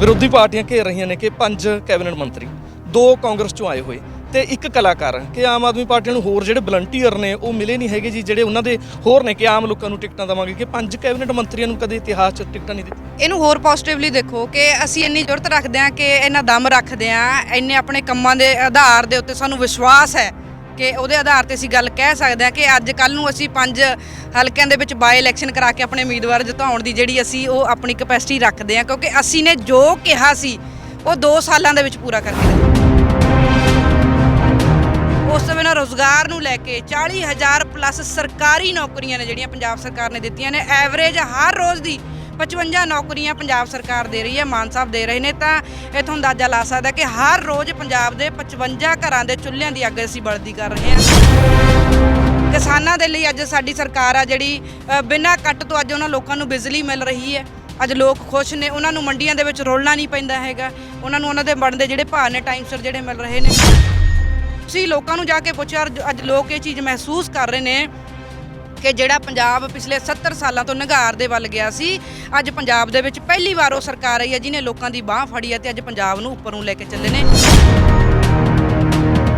ਵਿਰੋਧੀ ਪਾਰਟੀਆਂ ਘੇਰ ਰਹੀਆਂ ਨੇ ਕਿ ਪੰਜ ਕੈਬਨਿਟ ਮੰਤਰੀ, ਦੋ ਕਾਂਗਰਸ ਚੋਂ ਆਏ ਹੋਏ ਤੇ ਇੱਕ ਕਲਾਕਾਰ ਕਿ ਆਮ ਆਦਮੀ ਪਾਰਟੀ ਨੂੰ ਹੋਰ ਜਿਹੜੇ ਵਲੰਟੀਅਰ ਨੇ ਉਹ ਮਿਲੇ ਨਹੀਂ ਹੈਗੇ ਜੀ, ਜਿਹੜੇ ਉਹਨਾਂ ਦੇ ਹੋਰ ਨੇ ਕਿ ਆਮ ਲੋਕਾਂ ਨੂੰ ਟਿਕਟਾਂ ਦੇਵਾਂਗੇ ਕਿ ਪੰਜ ਕੈਬਨਿਟ ਮੰਤਰੀਆਂ ਨੂੰ ਕਦੇ ਇਤਿਹਾਸ 'ਚ ਟਿਕਟਾਂ ਨਹੀਂ ਦਿੱਤੀਆਂ? ਇਹਨੂੰ ਹੋਰ ਪੋਜ਼ਿਟਿਵਲੀ ਦੇਖੋ ਕਿ ਅਸੀਂ ਇੰਨੀ ਜ਼ਰੂਰਤ ਰੱਖਦੇ ਹਾਂ ਕਿ ਇੰਨਾ ਦਮ ਰੱਖਦੇ ਹਾਂ, ਇੰਨੇ ਆਪਣੇ ਕੰਮਾਂ ਦੇ ਆਧਾਰ ਦੇ ਉੱਤੇ ਸਾਨੂੰ ਵਿਸ਼ਵਾਸ ਹੈ ਕਿ ਉਹਦੇ ਆਧਾਰ ਤੇ ਅਸੀਂ ਗੱਲ ਕਹਿ ਸਕਦੇ ਹਾਂ ਕਿ ਅੱਜ ਕੱਲ ਨੂੰ ਅਸੀਂ ਪੰਜ ਹਲਕਿਆਂ ਦੇ ਵਿੱਚ ਬਾਈ ਇਲੈਕਸ਼ਨ ਕਰਾ ਕੇ ਆਪਣੇ ਉਮੀਦਵਾਰ ਜਿਤਾਉਣ ਦੀ ਜਿਹੜੀ ਅਸੀਂ ਉਹ ਆਪਣੀ ਕਪੈਸਿਟੀ ਰੱਖਦੇ ਹਾਂ, ਕਿਉਂਕਿ ਅਸੀਂ ਨੇ ਜੋ ਕਿਹਾ ਸੀ, ਉਹ 2 ਸਾਲਾਂ ਦੇ ਵਿੱਚ ਪੂਰਾ ਕਰਕੇ ਦਿੱਤਾ। ਉਸ ਸਮੇਂ ਨਾਲ ਰੋਜ਼ਗਾਰ ਨੂੰ ਲੈ ਕੇ 40000 ਪਲੱਸ ਸਰਕਾਰੀ ਨੌਕਰੀਆਂ ਨੇ ਜਿਹੜੀਆਂ ਪੰਜਾਬ ਸਰਕਾਰ ਨੇ ਦਿੱਤੀਆਂ ਨੇ। ਐਵਰੇਜ ਹਰ ਰੋਜ਼ ਦੀ 55 ਨੌਕਰੀਆਂ ਪੰਜਾਬ ਸਰਕਾਰ ਦੇ ਰਹੀ ਹੈ, ਮਾਨ ਸਾਹਿਬ ਦੇ ਰਹੇ ਨੇ ਤਾਂ ਇਥੋਂ ਅੰਦਾਜ਼ਾ ਲਾ ਸਕਦਾ ਕਿ ਹਰ ਰੋਜ਼ ਪੰਜਾਬ ਦੇ 55 ਘਰਾਂ ਦੇ ਚੁੱਲ੍ਹਿਆਂ ਦੀ ਅੱਗ ਅਸੀਂ ਬਲਦੀ ਕਰ ਰਹੇ ਹਾਂ। ਕਿਸਾਨਾਂ ਦੇ ਲਈ ਅੱਜ ਸਾਡੀ ਸਰਕਾਰ ਆ ਜਿਹੜੀ ਬਿਨਾਂ ਕੱਟ ਤੋਂ ਅੱਜ ਉਹਨਾਂ ਲੋਕਾਂ ਨੂੰ ਬਿਜਲੀ ਮਿਲ ਰਹੀ ਹੈ। ਅੱਜ ਲੋਕ ਖੁਸ਼ ਨੇ, ਉਹਨਾਂ ਨੂੰ ਮੰਡੀਆਂ ਦੇ ਵਿੱਚ ਰੋਲਣਾ ਨਹੀਂ ਪੈਂਦਾ ਹੈਗਾ। ਉਹਨਾਂ ਨੂੰ ਉਹਨਾਂ ਦੇ ਬਣਦੇ ਜਿਹੜੇ ਭਾਅ ਨੇ ਟਾਈਮ ਸਿਰ ਜਿਹੜੇ ਮਿਲ ਰਹੇ ਨੇ। ਤੁਸੀਂ ਲੋਕਾਂ ਨੂੰ ਜਾ ਕੇ ਪੁੱਛਿਆ ਅੱਜ ਲੋਕ ਇਹ ਚੀਜ਼ ਮਹਿਸੂਸ ਕਰ ਰਹੇ ਨੇ ਕਿ ਜਿਹੜਾ ਪੰਜਾਬ ਪਿਛਲੇ 70 ਸਾਲਾਂ ਤੋਂ ਨਿਗਾਰ ਦੇ ਵੱਲ ਗਿਆ ਸੀ ਅੱਜ ਪੰਜਾਬ ਦੇ ਵਿੱਚ ਪਹਿਲੀ ਵਾਰ ਉਹ ਸਰਕਾਰ ਆਈ ਹੈ ਜਿਹਨੇ ਲੋਕਾਂ ਦੀ ਬਾਹ ਫੜੀ ਹੈ ਤੇ ਅੱਜ ਪੰਜਾਬ ਨੂੰ ਉੱਪਰ ਨੂੰ ਲੈ ਕੇ ਚੱਲੇ ਨੇ।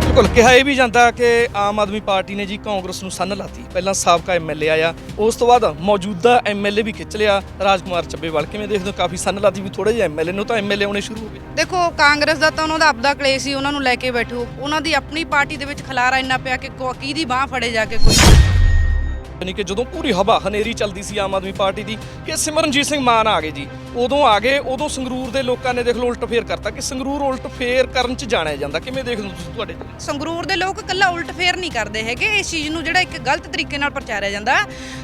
ਬਿਲਕੁਲ ਕਿਹਾ ਇਹ ਵੀ ਜਾਂਦਾ ਕਿ ਆਮ ਆਦਮੀ ਪਾਰਟੀ ਨੇ ਜੀ ਕਾਂਗਰਸ ਨੂੰ ਸੰਨ ਲਾਤੀ। ਪਹਿਲਾਂ ਸਾਬਕਾ ਐਮਐਲਏ ਆਇਆ ਉਸ ਤੋਂ ਬਾਅਦ ਮੌਜੂਦਾ ਐਮਐਲਏ ਵੀ ਖਿੱਚ ਲਿਆ ਰਾਜਕੁਮਾਰ ਚੱਬੇਵਾਲ। ਕਿਵੇਂ ਦੇਖਦੇ ਹੋ? ਕਾਫੀ ਸੰਨ ਲਾਤੀ ਵੀ ਥੋੜੇ ਜਿਹਾ ਐਮਐਲਏ ਨੂੰ ਤਾਂ ਐਮਐਲਏ ਆਉਣੇ ਸ਼ੁਰੂ ਹੋ ਗਏ। ਦੇਖੋ ਕਾਂਗਰਸ ਦਾ ਤਾਂ ਉਹਨਾਂ ਦਾ ਆਪਦਾ ਕਲੇਸ਼ ਸੀ ਉਹਨਾਂ ਨੂੰ ਲੈ ਕੇ ਬੈਠੋ। ਉਹਨਾਂ ਦੀ ਆਪਣੀ ਪਾਰਟੀ ਦੇ ਵਿੱਚ ਖਲਾਰਾ ਇੰਨਾ ਪਿਆ ਕਿ ਕੋ- ਕਿਹਦੀ ਬਾਹ ਫੜੇ ਜਾ ਕੇ ਕੋਈ। ਯਾਨੀ ਕਿ ਜਦੋਂ ਪੂਰੀ ਹਵਾ ਹਨੇਰੀ ਚੱਲਦੀ ਸੀ ਆਮ ਆਦਮੀ ਪਾਰਟੀ ਦੀ ਕਿ ਸਿਮਰਨਜੀਤ ਸਿੰਘ ਮਾਨ ਆ ਗਏ ਜੀ। ਉਦੋਂ ਆ ਗਏ, ਉਦੋਂ ਸੰਗਰੂਰ ਦੇ ਲੋਕਾਂ ਨੇ ਦੇਖ ਲਓ ਉਲਟ ਫੇਰ ਕਰਤਾ ਕਿ ਸੰਗਰੂਰ ਉਲਟ ਫੇਰ ਕਰਨ ਚ ਜਾਣਿਆ ਜਾਂਦਾ। ਕਿਵੇਂ ਦੇਖਦੇ ਹੋ ਤੁਸੀਂ ਤੁਹਾਡੇ ਸੰਗਰੂਰ ਦੇ ਲੋਕ ਇਕੱਲਾ ਉਲਟ ਫੇਰ ਨਹੀਂ ਕਰਦੇ ਹੈਗੇ। ਇਸ ਚੀਜ਼ ਨੂੰ ਜਿਹੜਾ ਇੱਕ ਗਲਤ ਤਰੀਕੇ ਨਾਲ ਪ੍ਰਚਾਰਿਆ ਜਾਂਦਾ।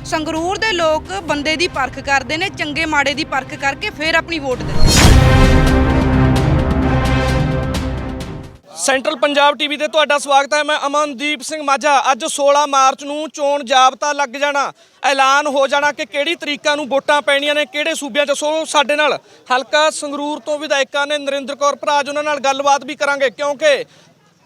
ਸੰਗਰੂਰ ਦੇ ਲੋਕ ਬੰਦੇ ਦੀ ਪਰਖ ਕਰਦੇ ਨੇ, ਚੰਗੇ ਮਾੜੇ ਦੀ ਪਰਖ ਕਰਕੇ ਫੇਰ ਆਪਣੀ ਵੋਟ ਦਿੰਦੇ ਸੈਂਟਰਲ ਪੰਜਾਬ ਟੀਵੀ ਤੇ ਤੁਹਾਡਾ ਸਵਾਗਤ ਹੈ। ਮੈਂ ਅਮਨਦੀਪ ਸਿੰਘ ਮਾਝਾ। ਅੱਜ 16 ਮਾਰਚ ਨੂੰ ਚੋਣ ਜਾਬਤਾ ਲੱਗ ਜਾਣਾ। ਐਲਾਨ ਹੋ ਜਾਣਾ ਕਿ ਕਿਹੜੀ ਤਰੀਕਾਂ ਨੂੰ ਵੋਟਾਂ ਪੈਣੀਆਂ ਨੇ, ਕਿਹੜੇ ਸੂਬਿਆਂ 'ਚ। ਸੋ ਸਾਡੇ ਨਾਲ ਹਲਕਾ ਸੰਗਰੂਰ ਤੋਂ ਵਿਧਾਇਕਾਂ ਨੇ ਨਰਿੰਦਰ ਕੌਰ ਭਰਾਜ ਉਹਨਾਂ ਨਾਲ ਗੱਲਬਾਤ ਵੀ ਕਰਾਂਗੇ। ਕਿਉਂਕਿ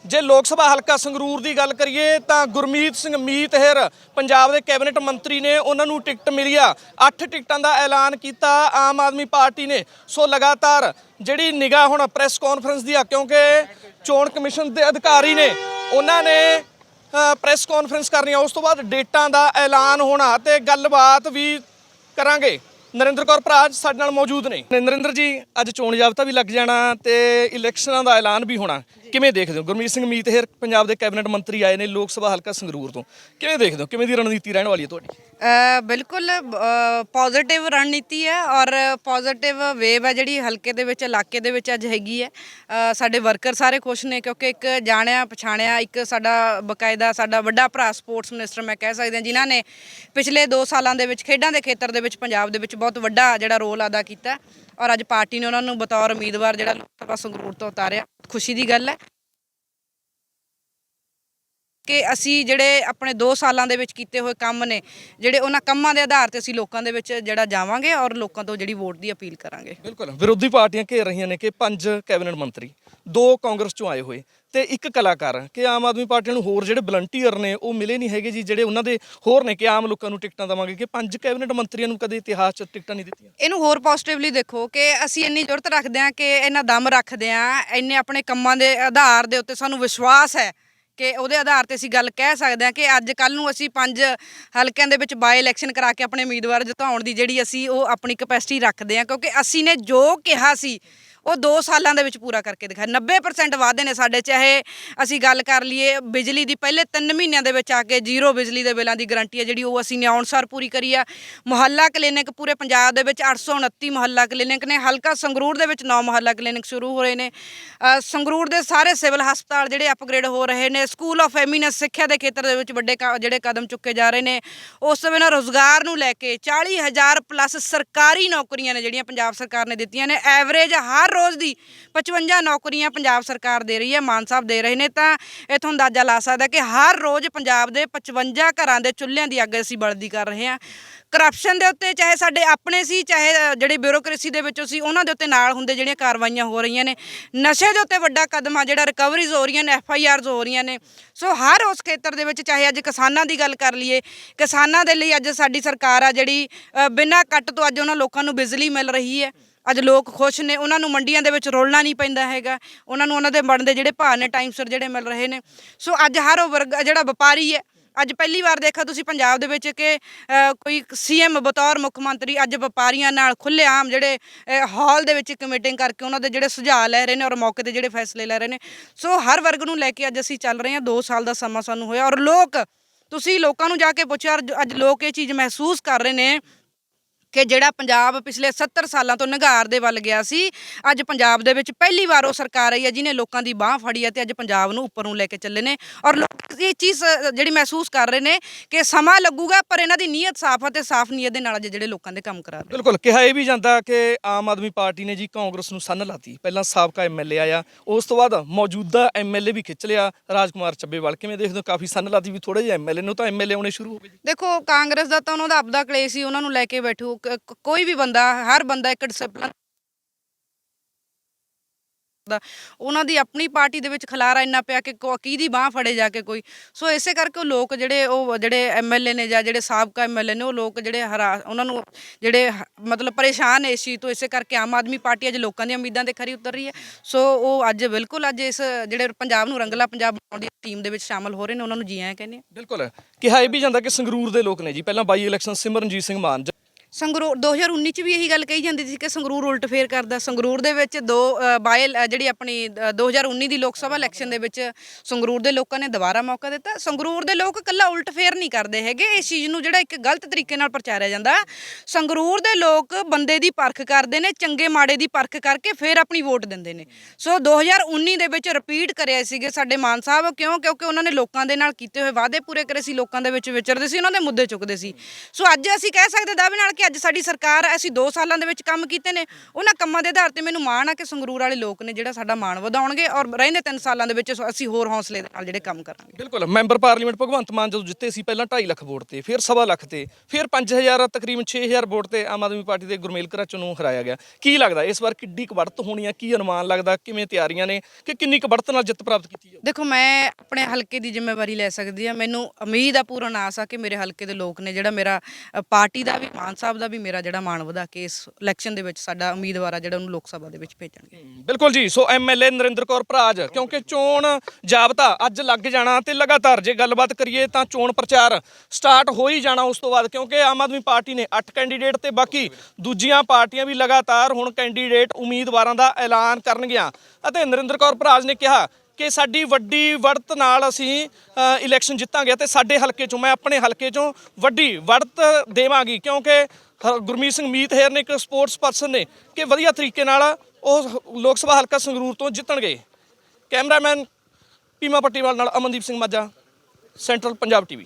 ਜੇ ਲੋਕ ਸਭਾ ਹਲਕਾ ਸੰਗਰੂਰ ਦੀ ਗੱਲ ਕਰੀਏ ਤਾਂ ਗੁਰਮੀਤ ਸਿੰਘ ਮੀਤ ਮੀਤਹਿਰ ਪੰਜਾਬ ਦੇ ਕੈਬਨਿਟ ਮੰਤਰੀ ਨੇ ਉਹਨਾਂ ਨੂੰ ਟਿਕਟ ਮਿਲੀ ਆ। 8 ਟਿਕਟਾਂ ਦਾ ਐਲਾਨ ਕੀਤਾ ਆਮ ਆਦਮੀ ਪਾਰਟੀ ਨੇ। ਸੋ ਲਗਾਤਾਰ ਜਿਹੜੀ ਨਿਗਾਹ ਹੁਣ ਪ੍ਰੈਸ ਕਾਨਫਰੰਸ ਦੀ ਆ, ਕਿਉਂਕਿ ਚੋਣ ਕਮਿਸ਼ਨ ਦੇ ਅਧਿਕਾਰੀ ਨੇ, ਉਹਨਾਂ ਨੇ ਪ੍ਰੈਸ ਕਾਨਫਰੰਸ ਕਰਨੀ ਆ, ਉਸ ਤੋਂ ਬਾਅਦ ਡੇਟਾਂ ਦਾ ਐਲਾਨ ਹੋਣਾ ਤੇ ਗੱਲਬਾਤ ਵੀ ਕਰਾਂਗੇ। ਨਰਿੰਦਰ ਕੌਰ ਭਰਾ ਸਾਡੇ ਨਾਲ ਮੌਜੂਦ ਨੇ। ਨਰਿੰਦਰ ਜੀ, ਅੱਜ ਚੋਣ ਜਾਬਤਾ ਵੀ ਲੱਗ ਜਾਣਾ ਤੇ ਇਲੈਕਸ਼ਨਾਂ ਦਾ ਐਲਾਨ ਵੀ ਹੋਣਾ। ਕਿਵੇਂ ਦੇਖਦੇ ਹੋ? ਗੁਰਮੀਤ ਸਿੰਘ ਮੀਤਹਿਰ ਪੰਜਾਬ ਦੇ ਕੈਬਨਿਟ ਮੰਤਰੀ ਆਏ ਨੇ ਲੋਕ ਸਭਾ ਹਲਕਾ ਸੰਗਰੂਰ ਤੋਂ। ਕਿਵੇਂ ਦੇਖਦੇ ਹੋ? ਕਿਵੇਂ ਦੀ ਰਣਨੀਤੀ ਰਹਿਣ ਵਾਲੀ ਹੈ ਤੁਹਾਡੀ? ਅ, ਬਿਲਕੁਲ ਪੋਜ਼ਿਟਿਵ ਰਣਨੀਤੀ ਹੈ ਔਰ ਪੋਜ਼ਿਟਿਵ ਵੇਵ ਹੈ ਜਿਹੜੀ ਹਲਕੇ ਦੇ ਵਿੱਚ ਇਲਾਕੇ ਦੇ ਵਿੱਚ ਅੱਜ ਹੈਗੀ ਹੈ। ਅ, ਸਾਡੇ ਵਰਕਰ ਸਾਰੇ ਖੁਸ਼ ਨੇ ਕਿਉਂਕਿ ਇੱਕ ਜਾਣਿਆ ਪਛਾਣਿਆ ਇੱਕ ਸਾਡਾ ਬਕਾਇਦਾ ਸਾਡਾ ਵੱਡਾ ਭਰਾ ਸਪੋਰਟਸ ਮਿਨਿਸਟਰ ਮੈਂ ਕਹਿ ਸਕਦੀ ਹਾਂ ਜਿਨ੍ਹਾਂ ਨੇ ਪਿਛਲੇ 2 ਸਾਲਾਂ ਦੇ ਵਿੱਚ ਖੇਡਾਂ ਦੇ ਖੇਤਰ ਦੇ ਵਿੱਚ ਪੰਜਾਬ ਦੇ ਵਿੱਚ ਬਹੁਤ ਵੱਡਾ ਜਿਹੜਾ ਰੋਲ ਅਦਾ ਕੀਤਾ। ਔਰ ਅੱਜ ਪਾਰਟੀ ਨੇ ਉਹਨਾਂ ਨੂੰ ਬਤੌਰ ਉਮੀਦਵਾਰ ਜਿਹੜਾ ਲੋਕ ਸਭਾ ਸੰਗਰੂਰ ਤੋਂ ਉਤਾਰਿਆ। ਖੁਸ਼ੀ ਦੀ ਗੱਲ ਹੈ ਕਿ ਅਸੀਂ ਜਿਹੜੇ ਆਪਣੇ 2 ਸਾਲਾਂ ਦੇ ਵਿੱਚ ਕੀਤੇ ਹੋਏ ਕੰਮ ਨੇ, ਜਿਹੜੇ ਉਹਨਾਂ ਕੰਮਾਂ ਦੇ ਆਧਾਰ ਤੇ ਅਸੀਂ ਲੋਕਾਂ ਦੇ ਵਿੱਚ ਜਿਹੜਾ ਜਾਵਾਂਗੇ ਔਰ ਲੋਕਾਂ ਤੋਂ ਜਿਹੜੀ ਵੋਟ ਦੀ ਅਪੀਲ ਕਰਾਂਗੇ। ਬਿਲਕੁਲ। ਵਿਰੋਧੀ ਪਾਰਟੀਆਂ ਘੇਰ ਰਹੀਆਂ ਨੇ ਕਿ ਪੰਜ ਕੈਬਨਿਟ ਮੰਤਰੀ ਦੋ ਕਾਂਗਰਸ ਚੋਂ ਆਏ ਹੋਏ। ਤੇ ਇੱਕ ਕਲਾਕਾਰ ਕਿ ਆਮ ਆਦਮੀ ਪਾਰਟੀ ਨੂੰ ਹੋਰ ਜਿਹੜੇ ਵਲੰਟੀਅਰ ਨੇ, ਉਹ ਮਿਲੇ ਨਹੀਂ ਹੈਗੇ ਜੀ, ਜਿਹੜੇ ਉਹਨਾਂ ਦੇ ਹੋਰ ਨੇ ਕਿ ਆਮ ਲੋਕਾਂ ਨੂੰ ਟਿਕਟਾਂ ਦੇਵਾਂਗੇ, ਕਿ ਪੰਜ ਕੈਬਨਿਟ ਮੰਤਰੀਆਂ ਨੂੰ ਕਦੇ ਇਤਿਹਾਸ 'ਚ ਟਿਕਟਾਂ ਨਹੀਂ ਦਿੱਤੀਆਂ। ਇਹਨੂੰ ਹੋਰ ਪੋਜ਼ਿਟਿਵਲੀ ਦੇਖੋ ਕਿ ਅਸੀਂ ਇੰਨੀ ਜ਼ਰੂਰਤ ਰੱਖਦੇ ਹਾਂ ਕਿ ਇਹਨਾਂ ਦਮ ਰੱਖਦੇ ਹਾਂ, ਇੰਨੇ ਆਪਣੇ ਕੰਮਾਂ ਦੇ ਆਧਾਰ ਦੇ ਉੱਤੇ ਸਾਨੂੰ ਵਿਸ਼ਵਾਸ ਹੈ ਕਿ ਉਹਦੇ ਆਧਾਰ ਤੇ ਅਸੀਂ ਗੱਲ ਕਹਿ ਸਕਦੇ ਹਾਂ ਕਿ ਅੱਜ ਕੱਲ ਨੂੰ ਅਸੀਂ ਪੰਜ ਹਲਕਿਆਂ ਦੇ ਵਿੱਚ ਬਾਈ ਇਲੈਕਸ਼ਨ ਕਰਾ ਕੇ ਆਪਣੇ ਉਮੀਦਵਾਰ ਜਿਤਾਉਣ ਦੀ ਜਿਹੜੀ ਅਸੀਂ ਉਹ ਆਪਣੀ ਕਪੈਸਿਟੀ ਰੱਖਦੇ ਹਾਂ, ਕਿਉਂਕਿ ਅਸੀਂ ਨੇ ਜੋ ਕਿਹਾ ਸੀ ਉਹ 2 ਸਾਲਾਂ ਦੇ ਵਿੱਚ ਪੂਰਾ ਕਰਕੇ ਦਿਖਾਇਆ 90% ਵਾਅਦੇ ਨੇ ਸਾਡੇ, ਚਾਹੇ ਅਸੀਂ ਗੱਲ ਕਰ ਲਈਏ ਬਿਜਲੀ ਦੀ, ਪਹਿਲੇ 3 ਮਹੀਨਿਆਂ ਦੇ ਵਿੱਚ ਆ ਕੇ ਜ਼ੀਰੋ ਬਿਜਲੀ ਦੇ ਬਿੱਲਾਂ ਦੀ ਗਾਰੰਟੀ ਹੈ, ਜਿਹੜੀ ਉਹ ਅਸੀਂ ਨਿਆਉਣਸਾਰ ਪੂਰੀ ਕਰੀ ਆ। ਮੁਹੱਲਾ ਕਲੀਨਿਕ ਪੂਰੇ ਪੰਜਾਬ ਦੇ ਵਿੱਚ 829 ਮੁਹੱਲਾ ਕਲੀਨਿਕ ਨੇ, ਹਲਕਾ ਸੰਗਰੂਰ ਦੇ ਵਿੱਚ 9 ਮੁਹੱਲਾ ਕਲੀਨਿਕ ਸ਼ੁਰੂ ਹੋ ਰਹੇ ਨੇ ਸੰਗਰੂਰ ਦੇ ਸਾਰੇ ਸਿਵਲ ਹਸਪਤਾਲ ਜਿਹੜੇ ਅਪਗ੍ਰੇਡ ਹੋ ਰਹੇ ਨੇ ਸਕੂਲ ਆਫ ਐਮੀਨੈਂਸ ਸਿੱਖਿਆ ਦੇ ਖੇਤਰ ਦੇ ਵਿੱਚ ਵੱਡੇ ਕ- ਜਿਹੜੇ ਕਦਮ ਚੁੱਕੇ ਜਾ ਰਹੇ ਨੇ, ਉਸ ਤੋਂ ਬਿਨਾਂ ਰੋਜ਼ਗਾਰ ਨੂੰ ਲੈ ਕੇ 40000 ਪਲੱਸ ਸਰਕਾਰੀ ਨੌਕਰੀਆਂ ਨੇ ਜਿਹੜੀਆਂ ਪੰਜਾਬ ਸਰਕਾਰ ਨੇ ਦਿੱਤੀਆਂ ਨੇ। ਐਵਰੇਜ ਹਰ ਰੋਜ਼ ਦੀ 55 ਨੌਕਰੀਆਂ ਪੰਜਾਬ ਸਰਕਾਰ ਦੇ ਰਹੀ ਹੈ, ਮਾਨ ਸਾਹਿਬ ਦੇ ਰਹੇ ਨੇ, ਤਾਂ ਇਥੋਂ ਅੰਦਾਜ਼ਾ ਲਾ ਸਕਦਾ ਕਿ ਹਰ ਰੋਜ਼ ਪੰਜਾਬ ਦੇ 55 ਘਰਾਂ ਦੇ ਚੁੱਲ੍ਹਿਆਂ ਦੀ ਅੱਗ ਅਸੀਂ ਬਲਦੀ ਕਰ ਰਹੇ ਹਾਂ। ਕਰਪਸ਼ਨ ਦੇ ਉੱਤੇ ਚਾਹੇ ਸਾਡੇ ਆਪਣੇ ਸੀ, ਚਾਹੇ ਜਿਹੜੇ ਬਿਊਰੋਕ੍ਰੇਸੀ ਦੇ ਵਿੱਚੋਂ ਸੀ, ਉਹਨਾਂ ਦੇ ਉੱਤੇ ਨਾਲ ਹੁੰਦੇ ਜਿਹੜੀਆਂ ਕਾਰਵਾਈਆਂ ਹੋ ਰਹੀਆਂ ਨੇ। ਨਸ਼ੇ ਦੇ ਉੱਤੇ ਵੱਡਾ ਕਦਮ ਆ, ਜਿਹੜਾ ਰਿਕਵਰੀਜ਼ ਹੋ ਰਹੀਆਂ ਨੇ ਐਫ ਆਈ ਆਰਜ਼ ਹੋ ਰਹੀਆਂ ਨੇ। ਸੋ ਹਰ ਉਸ ਖੇਤਰ ਦੇ ਵਿੱਚ ਚਾਹੇ ਅੱਜ ਕਿਸਾਨਾਂ ਦੀ ਗੱਲ ਕਰ ਲਈਏ, ਕਿਸਾਨਾਂ ਦੇ ਲਈ ਅੱਜ ਸਾਡੀ ਸਰਕਾਰ ਆ ਜਿਹੜੀ ਬਿਨਾਂ ਕੱਟ ਤੋਂ ਅੱਜ ਉਹਨਾਂ ਲੋਕਾਂ ਨੂੰ ਬਿਜਲੀ ਮਿਲ ਰਹੀ ਹੈ। ਅੱਜ ਲੋਕ ਖੁਸ਼ ਨੇ ਉਹਨਾਂ ਨੂੰ ਮੰਡੀਆਂ ਦੇ ਵਿੱਚ ਰੋਲਣਾ ਨਹੀਂ ਪੈਂਦਾ ਹੈਗਾ। ਉਹਨਾਂ ਨੂੰ ਉਹਨਾਂ ਦੇ ਬਣਦੇ ਜਿਹੜੇ ਭਾਅ ਨੇ ਟਾਈਮ ਸਿਰ ਜਿਹੜੇ ਮਿਲ ਰਹੇ ਨੇ। ਸੋ ਅੱਜ ਹਰ ਉਹ ਵਰਗ ਜਿਹੜਾ ਵਪਾਰੀ ਹੈ ਅੱਜ ਪਹਿਲੀ ਵਾਰ ਦੇਖਿਆ ਤੁਸੀਂ ਪੰਜਾਬ ਦੇ ਵਿੱਚ ਕਿ ਅ, ਕੋਈ ਸੀਐਮ ਬਤੌਰ ਮੁੱਖ ਮੰਤਰੀ ਅੱਜ ਵਪਾਰੀਆਂ ਨਾਲ ਖੁੱਲ੍ਹੇਆਮ ਜਿਹੜੇ ਹਾਲ ਦੇ ਵਿੱਚ ਇੱਕ ਮੀਟਿੰਗ ਕਰਕੇ ਉਹਨਾਂ ਦੇ ਜਿਹੜੇ ਸੁਝਾਅ ਲੈ ਰਹੇ ਨੇ ਔਰ ਮੌਕੇ ਤੇ ਜਿਹੜੇ ਫੈਸਲੇ ਲੈ ਰਹੇ ਨੇ। ਸੋ ਹਰ ਵਰਗ ਨੂੰ ਲੈ ਕੇ ਅੱਜ ਅਸੀਂ ਚੱਲ ਰਹੇ ਹਾਂ। 2 ਸਾਲ ਦਾ ਸਮਾਂ ਸਾਨੂੰ ਹੋਇਆ ਔਰ ਲੋਕ ਤੁਸੀਂ ਲੋਕਾਂ ਨੂੰ ਜਾ ਕੇ ਪੁੱਛਿਆ ਔਰ ਅੱਜ ਲੋਕ ਇਹ ਚੀਜ਼ ਮਹਿਸੂਸ ਕਰ ਰਹੇ ਨੇ ਕਿ ਜਿਹੜਾ ਪੰਜਾਬ ਪਿਛਲੇ 70 ਸਾਲਾਂ ਤੋਂ ਨਿਗਾਰ ਦੇ ਵੱਲ ਗਿਆ ਸੀ ਅੱਜ ਪੰਜਾਬ ਦੇ ਵਿੱਚ ਪਹਿਲੀ ਵਾਰ ਉਹ ਸਰਕਾਰ ਆਈ ਹੈ ਜਿਹਨੇ ਲੋਕਾਂ ਦੀ ਬਾਹ ਫੜੀ ਹੈ ਤੇ ਅੱਜ ਪੰਜਾਬ ਨੂੰ ਉੱਪਰ ਨੂੰ ਲੈ ਕੇ ਚੱਲੇ ਨੇ ਔਰ ਲੋਕ ਇਹ ਚੀਜ਼ ਜਿਹੜੀ ਮਹਿਸੂਸ ਕਰ ਰਹੇ ਨੇ ਕਿ ਸਮਾਂ ਲੱਗੂਗਾ ਪਰ ਇਹਨਾਂ ਦੀ ਨੀਅਤ ਸਾਫ਼ ਹੈ ਤੇ ਸਾਫ਼ ਨੀਅਤ ਦੇ ਨਾਲ ਅੱਜ ਜਿਹੜੇ ਲੋਕਾਂ ਦੇ ਕੰਮ ਕਰਾ ਰਹੇ ਬਿਲਕੁਲ ਕਿਹਾ ਇਹ ਵੀ ਜਾਂਦਾ ਕਿ ਆਮ ਆਦਮੀ ਪਾਰਟੀ ਨੇ ਜੀ ਕਾਂਗਰਸ ਨੂੰ ਸੰਨ ਲਾਤੀ। ਪਹਿਲਾਂ ਸਾਬਕਾ ਐਮਐਲਏ ਆਇਆ ਉਸ ਤੋਂ ਬਾਅਦ ਮੌਜੂਦਾ ਐਮਐਲਏ ਵੀ ਖਿੱਚ ਲਿਆ ਰਾਜਕੁਮਾਰ ਚੱਬੇਵਾਲ। ਕਿਵੇਂ ਦੇਖਦੇ ਹੋ? ਕਾਫੀ ਸੰਨ ਲਾਤੀ ਵੀ ਥੋੜੇ ਜਿਹਾ ਐਮਐਲਏ ਨੂੰ ਤਾਂ ਐਮਐਲਏ ਆਉਣੇ ਸ਼ੁਰੂ ਹੋ ਗਏ। ਦੇਖੋ ਕਾਂਗਰਸ ਦਾ ਤਾਂ ਉਹਨਾਂ ਦਾ ਆਪਦਾ ਕਲੇਸ਼ ਸੀ ਉਹਨਾਂ ਨੂੰ ਲੈ ਕੇ ਬੈਠੋ। ਕ- ਕੋਈ ਵੀ ਬੰਦਾ ਹਰ ਬੰਦਾ ਇੱਕ ਡਿਸਪਲਨ ਦਾ ਉਹਨਾਂ ਦੀ ਆਪਣੀ ਪਾਰਟੀ ਦੇ ਵਿੱਚ ਖਲਾਰਾ ਇੰਨਾ ਪਿਆ ਕਿ ਕੋ- ਕਿਹਦੀ ਬਾਹ ਫੜੇ ਜਾ ਕੇ ਕੋਈ। ਸੋ ਇਸੇ ਕਰਕੇ ਉਹ ਲੋਕ ਜਿਹੜੇ ਉਹ ਜਿਹੜੇ ਐਮਐਲਏ ਨੇ ਜਾਂ ਜਿਹੜੇ ਸਾਬਕਾ ਐਮਐਲਏ ਨੇ ਉਹ ਲੋਕ ਜਿਹੜੇ ਹਰਾ ਉਹਨਾਂ ਨੂੰ ਜਿਹੜੇ ਹ- ਮਤਲਬ ਪਰੇਸ਼ਾਨ ਨੇ ਇਸ ਚੀਜ਼ ਤੋਂ ਇਸੇ ਕਰਕੇ ਆਮ ਆਦਮੀ ਪਾਰਟੀ ਅੱਜ ਲੋਕਾਂ ਦੀਆਂ ਉਮੀਦਾਂ ਤੇ ਖਰੀ ਉਤਰ ਰਹੀ ਹੈ। ਸੋ ਉਹ ਅੱਜ ਬਿਲਕੁਲ ਅੱਜ ਇਸ ਜਿਹੜੇ ਪੰਜਾਬ ਨੂੰ ਰੰਗਲਾ ਪੰਜਾਬ ਬਣਾਉਣ ਦੀ ਟੀਮ ਦੇ ਵਿੱਚ ਸ਼ਾਮਲ ਹੋ ਰਹੇ ਨੇ ਉਹਨਾਂ ਨੂੰ ਜੀ ਆਇਆਂ ਕਹਿੰਦੇ ਹਾਂ। ਬਿਲਕੁਲ। ਕਿਹਾ ਇਹ ਵੀ ਜਾਂਦਾ ਕਿ ਸੰਗਰੂਰ ਦੇ ਲੋਕ ਨੇ ਜੀ। ਪਹਿਲਾਂ ਬਾਈ ਇਲੈਕਸ਼ਨ ਸਿਮਰਨਜੀਤ ਸਿੰਘ ਮਾਨ ਜ- ਸੰਗਰੂਰ 2019 ਚ ਵੀ ਇਹੀ ਗੱਲ ਕਹੀ ਜਾਂਦੀ ਸੀ ਕਿ ਸੰਗਰੂਰ ਉਲਟ ਫੇਰ ਕਰਦਾ। ਸੰਗਰੂਰ ਦੇ ਵਿੱਚ ਦੋ ਬਾਏ ਜਿਹੜੀ ਆਪਣੀ ਅ, 2019 ਦੀ ਲੋਕ ਸਭਾ ਇਲੈਕਸ਼ਨ ਦੇ ਵਿੱਚ ਸੰਗਰੂਰ ਦੇ ਲੋਕਾਂ ਨੇ ਦੁਬਾਰਾ ਮੌਕਾ ਦਿੱਤਾ। ਸੰਗਰੂਰ ਦੇ ਲੋਕ ਇਕੱਲਾ ਉਲਟ ਫੇਰ ਨਹੀਂ ਕਰਦੇ ਹੈਗੇ। ਇਸ ਚੀਜ਼ ਨੂੰ ਜਿਹੜਾ ਇੱਕ ਗਲਤ ਤਰੀਕੇ ਨਾਲ ਪ੍ਰਚਾਰਿਆ ਜਾਂਦਾ। ਸੰਗਰੂਰ ਦੇ ਲੋਕ ਬੰਦੇ ਦੀ ਪਰਖ ਕਰਦੇ ਨੇ ਚੰਗੇ ਮਾੜੇ ਦੀ ਪਰਖ ਕਰਕੇ ਫੇਰ ਆਪਣੀ ਵੋਟ ਦਿੰਦੇ ਨੇ। ਸੋ 2019 ਦੇ ਵਿੱਚ ਰਿਪੀਟ ਕਰਿਆ ਸੀਗੇ ਸਾਡੇ ਮਾਨ ਸਾਹਿਬ ਕਿਉਂ? ਕਿਉਂਕਿ ਉਹਨਾਂ ਨੇ ਲੋਕਾਂ ਦੇ ਨਾਲ ਕੀਤੇ ਹੋਏ ਵਾਅਦੇ ਪੂਰੇ ਕਰੇ ਸੀ ਲੋਕਾਂ ਦੇ ਵਿੱਚ ਵਿਚਰਦੇ ਸੀ ਉਹਨਾਂ ਦੇ ਮੁੱਦੇ ਚੁੱਕਦੇ ਸੀ। ਸੋ ਅੱਜ ਅਸੀਂ ਕਹਿ ਸਕਦੇ ਦਾਅਵੇ ਨਾਲ ਕਿ ਅੱਜ ਸਾਡੀ ਸਰਕਾਰ ਅਸੀਂ 2 ਸਾਲਾਂ ਦੇ ਵਿੱਚ ਕੰਮ ਕੀਤੇ ਨੇ। ਉਹਨਾਂ ਕੰਮਾਂ ਦੇ ਆਧਾਰ ਤੇ ਮੈਨੂੰ ਮਾਣ ਆ ਕਿ ਸੰਗਰੂਰ ਵਾਲੇ ਲੋਕ ਨੇ ਜਿਹੜਾ ਸਾਡਾ ਮਾਣ ਵਧਾਉਣਗੇ ਔਰ ਰਹਿੰਦੇ 3 ਸਾਲਾਂ ਦੇ ਵਿੱਚ ਅਸੀਂ ਹੋਰ ਹੌਸਲੇ ਦੇ ਨਾਲ ਜਿਹੜੇ ਕੰਮ ਕਰਾਂਗੇ। ਬਿਲਕੁਲ। ਮੈਂਬਰ ਪਾਰਲੀਮੈਂਟ ਭਗਵੰਤ ਮਾਨ ਜਦੋਂ ਜਿੱਤੇ ਸੀ ਪਹਿਲਾਂ 2.5 ਲੱਖ ਵੋਟ ਤੇ ਫਿਰ ਸਵਾ ਲੱਖ ਤੇ ਫਿਰ 5000 ਤਕਰੀਬਨ 6000 ਵੋਟ ਤੇ ਆਮ ਆਦਮੀ ਪਾਰਟੀ ਦੇ ਗੁਰਮੇਲ ਕਰਾਚੋ ਨੂੰ ਹਰਾਇਆ ਗਿਆ। ਕੀ ਲੱਗਦਾ ਇਸ ਵਾਰ ਕਿੱਡੀ ਕਬੜਤ ਹੋਣੀ ਆ? ਕੀ ਅਨੁਮਾਨ ਲੱਗਦਾ? ਕਿਵੇਂ ਤਿਆਰੀਆਂ ਨੇ? ਕਿ ਕਿੰਨੀ ਕਬੜਤ ਨਾਲ ਜਿੱਤ ਪ੍ਰਾਪਤ ਕੀਤੀ ਜਾਊ? ਦੇਖੋ ਮੈਂ ਆਪਣੇ ਹਲਕੇ ਦੀ ਜ਼ਿੰਮੇਵਾਰੀ ਲੈ ਸਕਦੀ ਆ ਮੈਨੂੰ ਉਮੀਦ ਆ ਪੂਰਨ ਆਸ ਆ ਕਿ ਮੇਰੇ ਹਲਕੇ ਦੇ ਲੋਕ ਨੇ ਜਿਹੜਾ ਮੇਰਾ ਅ, ਪਾਰਟੀ ਦਾ ਵੀ ਮਾਨ ਸਾਹਿਬ ਦਾ ਵੀ ਮੇਰਾ ਜਿਹੜਾ ਮਾਣ ਵਧਾ ਕੇ ਇਸ ਇਲੈਕਸ਼ਨ ਦੇ ਵਿੱਚ ਸਾਡਾ ਉਮੀਦਵਾਰ ਆ ਜਿਹੜਾ ਉਹਨੂੰ ਲੋਕ ਸਭਾ ਦੇ ਵਿੱਚ ਭੇਜਣਗੇ। ਬਿਲਕੁਲ ਜੀ। ਸੋ ਐਮਐਲਏ ਨਰਿੰਦਰ ਕੌਰ ਭਰਾਜ, ਕਿਉਂਕਿ ਚੋਣ ਜਾਬਤਾ ਅੱਜ ਲੱਗ ਜਾਣਾ ਤੇ ਲਗਾਤਾਰ ਜੇ ਗੱਲਬਾਤ ਕਰੀਏ ਤਾਂ ਚੋਣ ਪ੍ਰਚਾਰ ਸਟਾਰਟ ਹੋ ਹੀ ਜਾਣਾ ਉਸ ਤੋਂ ਬਾਅਦ, ਕਿਉਂਕਿ ਆਮ ਆਦਮੀ ਪਾਰਟੀ ਨੇ 8 ਕੈਂਡੀਡੇਟ ਤੇ ਬਾਕੀ ਦੂਜੀਆਂ ਪਾਰਟੀਆਂ ਵੀ ਲਗਾਤਾਰ ਹੁਣ ਕੈਂਡੀਡੇਟ ਉਮੀਦਵਾਰਾਂ ਦਾ ਐਲਾਨ ਕਰਨਗੀਆਂ। ਅਤੇ ਨਰਿੰਦਰ ਕੌਰ ਭਰਾਜ ਨੇ ਕਿਹਾ ਕਿ ਸਾਡੀ ਵੱਡੀ ਵੜਤ ਨਾਲ ਅਸੀਂ ਇਲੈਕਸ਼ਨ ਜਿੱਤਾਂਗੇ ਤੇ ਸਾਡੇ ਹਲਕੇ ਚੋਂ, ਮੈਂ ਆਪਣੇ ਹਲਕੇ ਚੋਂ ਵੱਡੀ ਵੜਤ ਦੇਵਾਂਗੀ ਕਿਉਂਕਿ ਹ- ਗੁਰਮੀਤ ਸਿੰਘ ਮੀਤ ਹੇਰ ਨੇ ਇੱਕ ਸਪੋਰਟਸ ਪਰਸਨ ਨੇ ਕਿ ਵਧੀਆ ਤਰੀਕੇ ਨਾਲ ਉਹ ਲੋਕ ਸਭਾ ਹਲਕਾ ਸੰਗਰੂਰ ਤੋਂ ਜਿੱਤਣਗੇ। ਕੈਮਰਾਮੈਨ ਪੀਮਾ ਪੱਟੀਵਾਲ ਨਾਲ ਅਮਨਦੀਪ ਸਿੰਘ ਮਾਝਾ ਸੈਂਟਰਲ ਪੰਜਾਬ ਟੀਵੀ